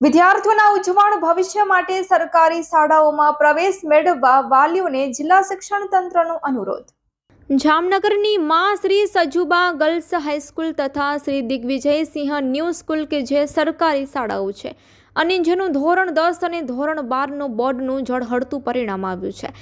વિદ્યાર્થીઓના ઉજ્જવળ ભવિષ્ય માટે સરકારી શાળાઓમાં પ્રવેશ મેળવવા વાલીઓને જિલ્લા શિક્ષણ તંત્રનો અનુરોધ. જામનગરની માં શ્રી સજુબા ગર્લ્સ હાઈસ્કૂલ તથા શ્રી દિગ્વિજયસિંહ ન્યૂ સ્કૂલ કે જે સરકારી શાળાઓ છે અને જેનું ધોરણ દસ અને ધોરણ બારનું બોર્ડનું ઝળહળતું પરિણામ આવ્યું છે.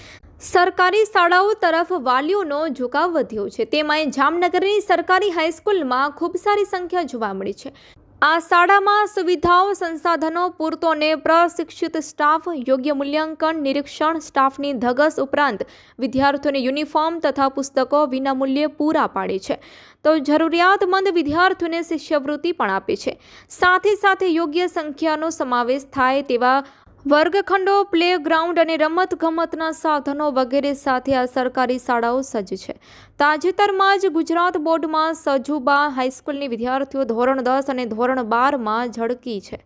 સરકારી શાળાઓ તરફ વાલીઓનો ઝુકાવ વધ્યો છે. તેમાંય જામનગરની સરકારી હાઈસ્કૂલમાં ખૂબ સારી સંખ્યા જોવા મળી છે. આ શાળામાં સુવિધાઓ સંસાધનો પૂરતો અને પ્રશિક્ષિત સ્ટાફ, યોગ્ય મૂલ્યાંકન, નિરીક્ષણ, સ્ટાફની ધગસ ઉપરાંત વિદ્યાર્થીઓને યુનિફોર્મ તથા પુસ્તકો વિનામૂલ્યે પૂરા પાડે છે. તો જરૂરિયાતમંદ વિદ્યાર્થીઓને શિષ્યવૃત્તિ પણ આપે છે. સાથે સાથે યોગ્ય સંખ્યાનો સમાવેશ થાય તેવા વર્ગખંડો, પ્લેગ્રાઉન્ડ અને રમતગમતના સાધનો વગેરે સાથે આ સરકારી શાળાઓ સજ્જ છે. તાજેતરમાં જ ગુજરાત બોર્ડમાં સજુબા હાઈસ્કૂલની વિદ્યાર્થીઓ ધોરણ દસ અને ધોરણ બારમાં ઝળકી છે.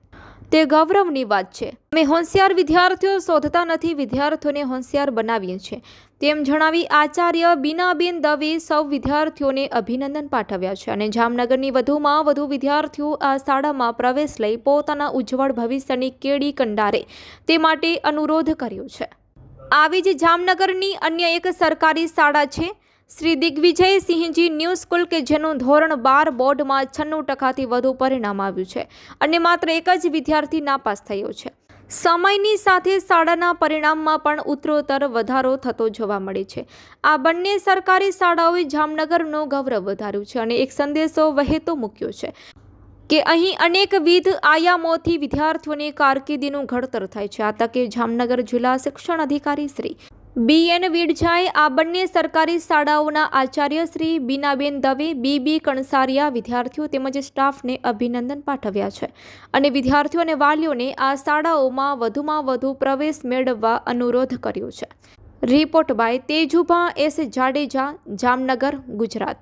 તે ગૌરવની વાત છે. અમે હોશિયાર વિદ્યાર્થીઓ શોધતા નથી, વિદ્યાર્થીઓને હોશિયાર બનાવીએ છીએ. તેમ જણાવી આચાર્ય બીનાબેન દવે સૌ વિદ્યાર્થીઓને અભિનંદન પાઠવ્યા છે અને જામનગરની વધુમાં વધુ વિદ્યાર્થીઓ આ શાળામાં પ્રવેશ લઈ પોતાના ઉજ્જવળ ભવિષ્યની કેડી કંડારે તે માટે અનુરોધ કર્યો છે. આવી જ જામનગરની અન્ય એક સરકારી શાળા છે. શ્રી દિગ્વિજયસિંહજી ન્યૂ સ્કૂલ કે જેનું ધોરણ બાર બોર્ડમાં છન્નું ટકાથી વધુ પરિણામ આવ્યું છે. અને માત્ર એક જ વિદ્યાર્થી નાપાસ થયો છે. સમયની સાથે શાળાના પરિણામમાં પણ ઉત્તરોત્તર વધારો થતો જોવા મળે છે. આ બંને સરકારી શાળાઓએ જામનગરનું ગૌરવ વધાર્યું છે અને એક સંદેશો વહેતો મૂક્યો છે કે અહીં અનેકવિધ આયામોથી વિદ્યાર્થીઓની કારકિર્દીનું ઘડતર થાય છે. આ તકે જામનગર જિલ્લા શિક્ષણ અધિકારી શ્રી બી એન વિડજાએ આ બંને સરકારી શાળાઓના આચાર્ય શ્રી બીનાબેન દવે, બી બી કણસારિયા વિદ્યાર્થીઓ તેમજ સ્ટાફને અભિનંદન પાઠવ્યા છે. અને વિદ્યાર્થીઓ અને વાલીઓને આ શાળાઓમાં વધુમાં વધુ પ્રવેશ મેળવવા અનુરોધ કર્યો છે. Report by Tejubha S Jadeja, Jamnagar, Gujarat.